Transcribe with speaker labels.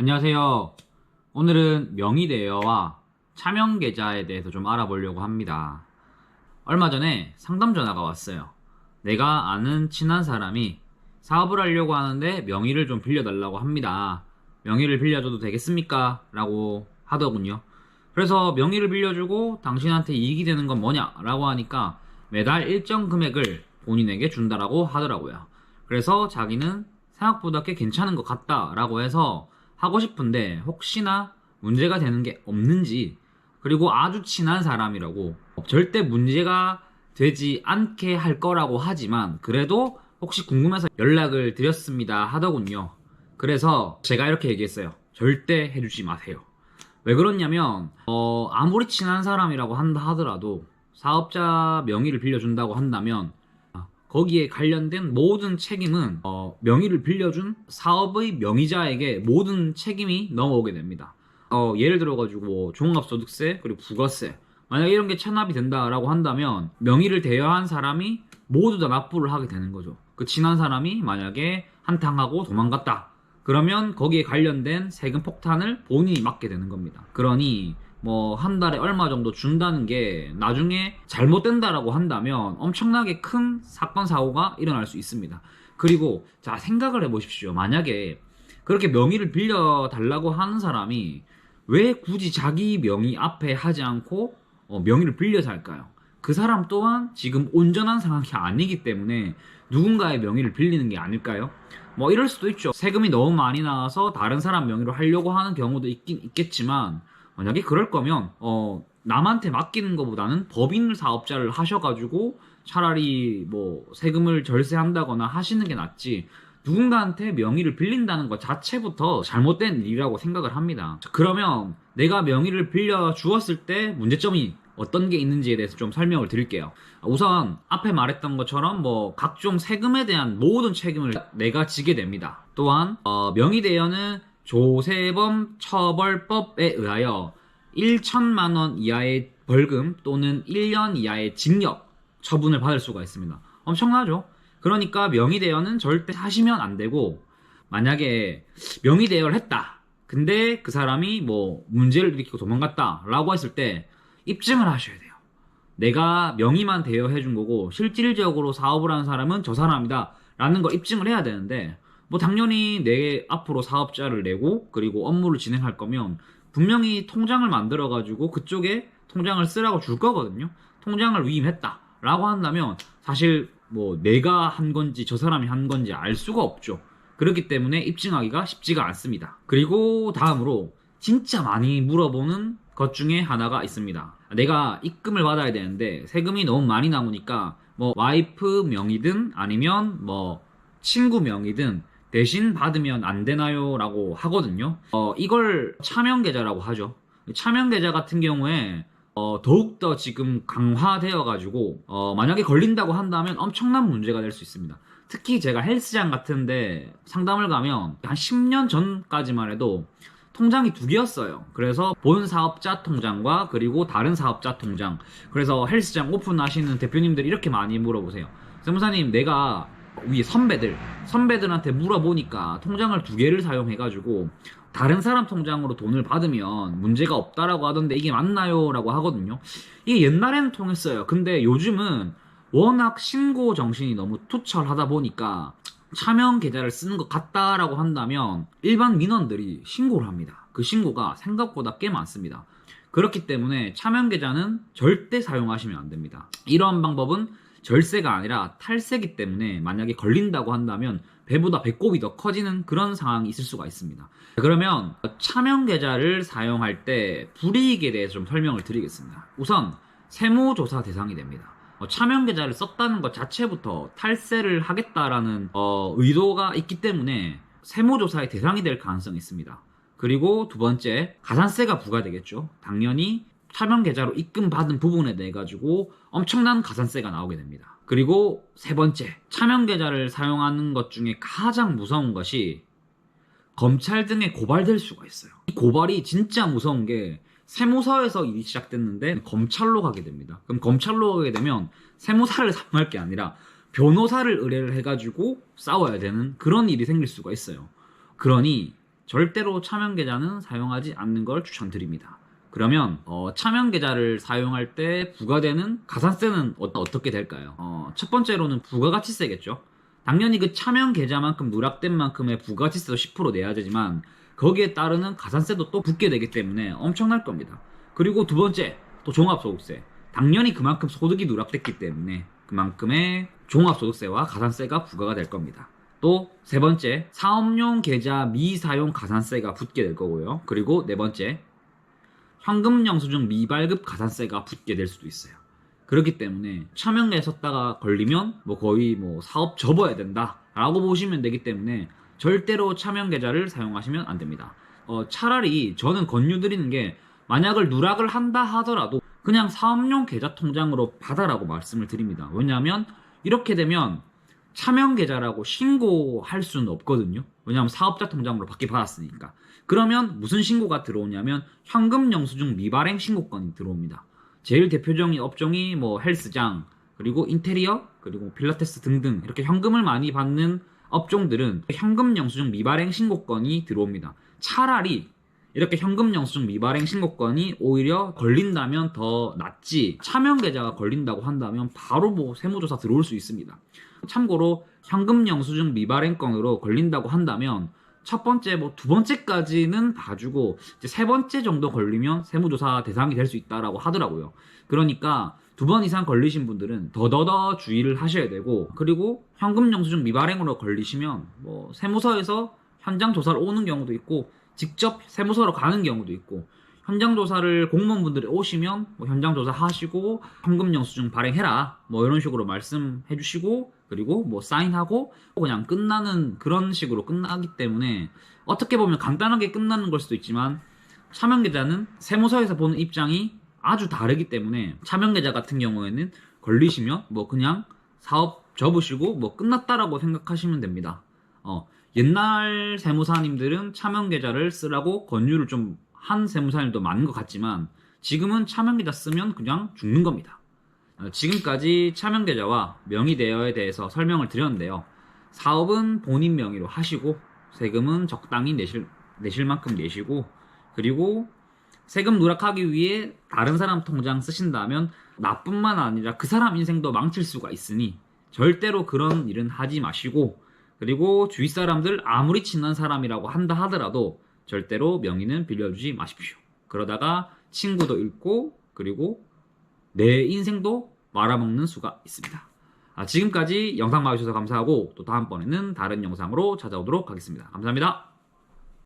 Speaker 1: 안녕하세요. 오늘은 명의대여와 차명계좌에 대해서 좀 알아보려고 합니다. 얼마 전에 상담 전화가 왔어요. 내가 아는 친한 사람이 사업을 하려고 하는데 명의를 좀 빌려달라고 합니다. 명의를 빌려줘도 되겠습니까? 라고 하더군요. 그래서 명의를 빌려주고 당신한테 이익이 되는 건 뭐냐? 라고 하니까 매달 일정 금액을 본인에게 준다라고 하더라고요. 그래서 자기는 생각보다 꽤 괜찮은 것 같다라고 해서 하고 싶은데 혹시나 문제가 되는 게 없는지 그리고 아주 친한 사람이라고 절대 문제가 되지 않게 할 거라고 하지만 그래도 혹시 궁금해서 연락을 드렸습니다 하더군요. 그래서 제가 이렇게 얘기했어요. 절대 해주지 마세요. 왜 그렇냐면 어, 아무리 친한 사람이라고 한다 하더라도 사업자 명의를 빌려준다고 한다면 아, 거기에 관련된 모든 책임은 어, 명의를 빌려준 사업의 명의자에게 모든 책임이 넘어오게 됩니다. 어, 예를 들어가지고 뭐 종합소득세 그리고 부가세 만약 이런 게 체납이 된다라고 한다면 명의를 대여한 사람이 모두 다 납부를 하게 되는 거죠. 그 친한 사람이 만약에 한탕하고 도망갔다. 그러면 거기에 관련된 세금 폭탄을 본인이 맡게 되는 겁니다. 그러니 뭐 한 달에 얼마 정도 준다는 게 나중에 잘못된다라고 한다면 엄청나게 큰 사건 사고가 일어날 수 있습니다. 그리고 자 생각을 해보십시오. 만약에 그렇게 명의를 빌려 달라고 하는 사람이 왜 굳이 자기 명의 앞에 하지 않고 어, 명의를 빌려서 할까요? 그 사람 또한 지금 온전한 상황이 아니기 때문에 누군가의 명의를 빌리는 게 아닐까요? 뭐 이럴 수도 있죠. 세금이 너무 많이 나와서 다른 사람 명의로 하려고 하는 경우도 있긴 있겠지만 만약에 그럴 거면 어 남한테 맡기는 것보다는 법인 사업자를 하셔가지고 차라리 뭐 세금을 절세한다거나 하시는 게 낫지 누군가한테 명의를 빌린다는 것 자체부터 잘못된 일이라고 생각을 합니다. 그러면 내가 명의를 빌려 주었을 때 문제점이 어떤 게 있는지에 대해서 좀 설명을 드릴게요. 우선 앞에 말했던 것처럼 뭐 각종 세금에 대한 모든 책임을 내가 지게 됩니다. 또한 어, 명의 대여는 조세범 처벌법에 의하여 1천만 원 이하의 벌금 또는 1년 이하의 징역 처분을 받을 수가 있습니다. 엄청나죠? 그러니까 명의대여는 절대 하시면 안 되고 만약에 명의대여를 했다. 근데 그 사람이 뭐 문제를 일으키고 도망갔다 라고 했을 때 입증을 하셔야 돼요. 내가 명의만 대여해 준 거고 실질적으로 사업을 하는 사람은 저 사람이다 라는 걸 입증을 해야 되는데 뭐 당연히 내 앞으로 사업자를 내고 그리고 업무를 진행할 거면 분명히 통장을 만들어 가지고 그쪽에 통장을 쓰라고 줄 거거든요. 통장을 위임했다 라고 한다면 사실 뭐 내가 한 건지 저 사람이 한 건지 알 수가 없죠. 그렇기 때문에 입증하기가 쉽지가 않습니다. 그리고 다음으로 진짜 많이 물어보는 것 중에 하나가 있습니다. 내가 입금을 받아야 되는데 세금이 너무 많이 나오니까 뭐 와이프 명의든 아니면 뭐 친구 명의든 대신 받으면 안 되나요? 라고 하거든요. 어, 이걸 차명 계좌라고 하죠. 차명 계좌 같은 경우에 어, 더욱더 지금 강화되어 가지고, 어, 만약에 걸린다고 한다면 엄청난 문제가 될 수 있습니다. 특히 제가 헬스장 같은데 상담을 가면 한 10년 전까지만 해도 통장이 두 개였어요. 그래서 본 사업자 통장과 그리고 다른 사업자 통장. 그래서 헬스장 오픈하시는 대표님들이 이렇게 많이 물어보세요. 세무사님, 내가 위 선배들, 선배들한테 물어보니까 통장을 두 개를 사용해가지고 다른 사람 통장으로 돈을 받으면 문제가 없다라고 하던데 이게 맞나요? 라고 하거든요. 이게 옛날에는 통했어요. 근데 요즘은 워낙 신고 정신이 너무 투철하다 보니까 차명 계좌를 쓰는 것 같다라고 한다면 일반 민원들이 신고를 합니다. 그 신고가 생각보다 꽤 많습니다. 그렇기 때문에 차명 계좌는 절대 사용하시면 안 됩니다. 이러한 방법은 절세가 아니라 탈세기 때문에 만약에 걸린다고 한다면 배보다 배꼽이 더 커지는 그런 상황이 있을 수가 있습니다. 그러면 차명 계좌를 사용할 때 불이익에 대해서 좀 설명을 드리겠습니다. 우선 세무조사 대상이 됩니다. 어, 차명 계좌를 썼다는 것 자체부터 탈세를 하겠다라는 어, 의도가 있기 때문에 세무조사의 대상이 될 가능성이 있습니다. 그리고 두 번째 가산세가 부과되겠죠. 당연히 차명 계좌로 입금받은 부분에 대해 가지고 엄청난 가산세가 나오게 됩니다. 그리고 세 번째 차명 계좌를 사용하는 것 중에 가장 무서운 것이 검찰 등에 고발될 수가 있어요. 이 고발이 진짜 무서운 게 세무서에서 일이 시작됐는데 검찰로 가게 됩니다. 그럼 검찰로 가게 되면 세무사를 사용할 게 아니라 변호사를 의뢰를 해가지고 싸워야 되는 그런 일이 생길 수가 있어요. 그러니 절대로 차명 계좌는 사용하지 않는 걸 추천드립니다. 그러면 어, 차명 계좌를 사용할 때 부과되는 가산세는 어, 떻게 될까요? 어, 첫 번째로는 부가가치세겠죠. 당연히 그 차명 계좌만큼 누락된 만큼의 부가가치세도 10% 내야 되지만 거기에 따르는 가산세도 또 붙게 되기 때문에 엄청날 겁니다. 그리고 두 번째 또 종합소득세. 당연히 그만큼 소득이 누락됐기 때문에 그만큼의 종합소득세와 가산세가 부과가 될 겁니다. 또 세 번째 사업용 계좌 미사용 가산세가 붙게 될 거고요. 그리고 네 번째 현금 영수증 미발급 가산세가 붙게 될 수도 있어요. 그렇기 때문에 차명에 섰다가 걸리면 뭐 거의 뭐 사업 접어야 된다라고 보시면 되기 때문에 절대로 차명 계좌를 사용하시면 안 됩니다. 어, 차라리 저는 권유드리는 게 만약을 누락을 한다 하더라도 그냥 사업용 계좌 통장으로 받아라고 말씀을 드립니다. 왜냐하면 이렇게 되면 차명 계좌라고 신고할 수는 없거든요. 왜냐하면 사업자 통장으로 받기 받았으니까. 그러면 무슨 신고가 들어오냐면 현금 영수증 미발행 신고건이 들어옵니다. 제일 대표적인 업종이 뭐 헬스장, 그리고 인테리어, 그리고 필라테스 등등 이렇게 현금을 많이 받는 업종들은 현금 영수증 미발행 신고건이 들어옵니다. 차라리 이렇게 현금 영수증 미발행 신고건이 오히려 걸린다면 더 낫지 차명 계좌가 걸린다고 한다면 바로 뭐 세무조사 들어올 수 있습니다. 참고로 현금 영수증 미발행 건으로 걸린다고 한다면 첫 번째 뭐 두 번째까지는 봐주고 이제 세 번째 정도 걸리면 세무조사 대상이 될 수 있다라고 하더라고요. 그러니까 두 번 이상 걸리신 분들은 더더더 주의를 하셔야 되고 그리고 현금 영수증 미발행으로 걸리시면 뭐 세무서에서 현장 조사를 오는 경우도 있고 직접 세무서로 가는 경우도 있고 현장 조사를 공무원분들이 오시면 뭐 현장 조사 하시고 현금 영수증 발행해라 뭐 이런 식으로 말씀해 주시고 그리고 뭐 사인하고 그냥 끝나는 그런 식으로 끝나기 때문에 어떻게 보면 간단하게 끝나는 걸 수도 있지만 차명 계좌는 세무서에서 보는 입장이 아주 다르기 때문에 차명 계좌 같은 경우에는 걸리시면 뭐 그냥 사업 접으시고 뭐 끝났다라고 생각하시면 됩니다. 어, 옛날 세무사님들은 차명 계좌를 쓰라고 권유를 좀 한 세무사님도 많은 것 같지만 지금은 차명 계좌 쓰면 그냥 죽는 겁니다. 어, 지금까지 차명 계좌와 명의 대여에 대해서 설명을 드렸는데요. 사업은 본인 명의로 하시고 세금은 적당히 내실 내실 만큼 내시고 그리고 세금 누락하기 위해 다른 사람 통장 쓰신다면 나뿐만 아니라 그 사람 인생도 망칠 수가 있으니 절대로 그런 일은 하지 마시고 그리고 주위 사람들 아무리 친한 사람이라고 한다 하더라도 절대로 명의는 빌려주지 마십시오. 그러다가 친구도 잃고 그리고 내 인생도 말아먹는 수가 있습니다. 아, 지금까지 영상 봐주셔서 감사하고 또 다음번에는 다른 영상으로 찾아오도록 하겠습니다. 감사합니다.